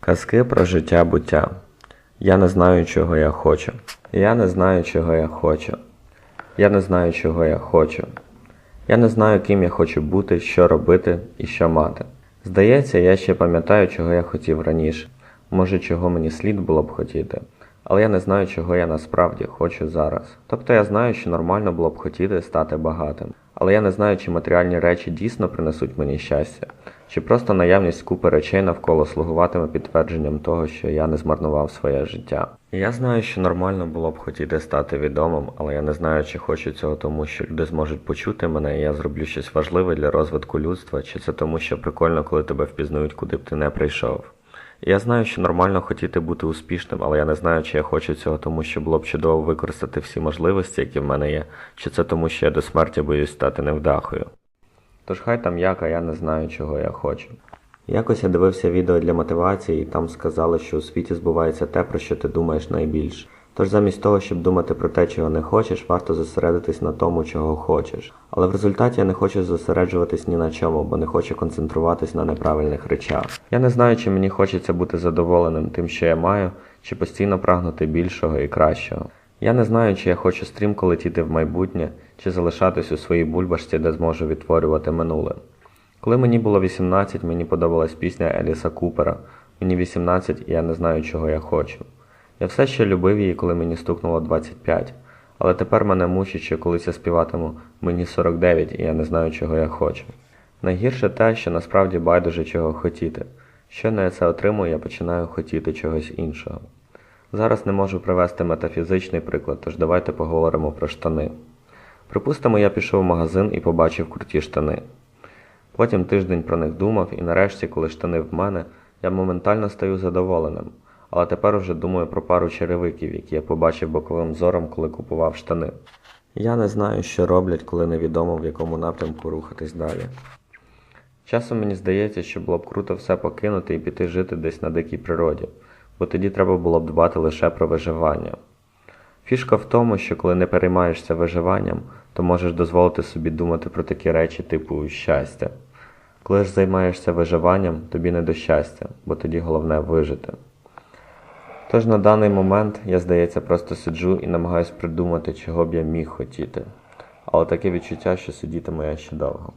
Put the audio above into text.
Казки про життя буття. Я не знаю, чого я хочу. Я не знаю, чого я хочу. Я не знаю, чого я хочу. Я не знаю, ким я хочу бути, що робити і що мати. Здається, я ще пам'ятаю, чого я хотів раніше. Може, чого мені слід було б хотіти. Але я не знаю, чого я насправді хочу зараз. Тобто я знаю, що нормально було б хотіти стати багатим. Але я не знаю, чи матеріальні речі дійсно принесуть мені щастя, чи просто наявність купи речей навколо слугуватиме підтвердженням того, що я не змарнував своє життя. Я знаю, що нормально було б хотіти стати відомим, але я не знаю, чи хочу цього тому, що люди зможуть почути мене, і я зроблю щось важливе для розвитку людства, чи це тому, що прикольно, коли тебе впізнають, куди б ти не прийшов. Я знаю, що нормально хотіти бути успішним, але я не знаю, чи я хочу цього, тому що було б чудово використати всі можливості, які в мене є, чи це тому, що я до смерті боюсь стати невдахою. Тож хай там як, а я не знаю, чого я хочу. Якось я дивився відео для мотивації, і там сказали, що у світі збувається те, про що ти думаєш найбільше. Тож замість того, щоб думати про те, чого не хочеш, варто зосередитись на тому, чого хочеш. Але в результаті я не хочу зосереджуватись ні на чому, бо не хочу концентруватись на неправильних речах. Я не знаю, чи мені хочеться бути задоволеним тим, що я маю, чи постійно прагнути більшого і кращого. Я не знаю, чи я хочу стрімко летіти в майбутнє, чи залишатись у своїй бульбашці, де зможу відтворювати минуле. Коли мені було 18, мені подобалась пісня Еліса Купера. Мені 18 і я не знаю, чого я хочу. Я все ще любив її, коли мені стукнуло 25, але тепер мене мучить, що колись я співатиму мені 49 і я не знаю, чого я хочу. Найгірше те, що насправді байдуже чого хотіти. Щойно я це отримую, я починаю хотіти чогось іншого. Зараз не можу привести метафізичний приклад, тож давайте поговоримо про штани. Припустимо, я пішов в магазин і побачив круті штани. Потім тиждень про них думав, і нарешті, коли штани в мене, я моментально стаю задоволеним. Але тепер уже думаю про пару черевиків, які я побачив боковим зором, коли купував штани. Я не знаю, що роблять, коли невідомо в якому напрямку рухатись далі. Часом мені здається, що було б круто все покинути і піти жити десь на дикій природі, бо тоді треба було б дбати лише про виживання. Фішка в тому, що коли не переймаєшся виживанням, то можеш дозволити собі думати про такі речі, типу щастя. Коли ж займаєшся виживанням, тобі не до щастя, бо тоді головне вижити. Тож на даний момент я, здається, просто сиджу і намагаюсь придумати, чого б я міг хотіти. Але таке відчуття, що сидітиму я ще довго.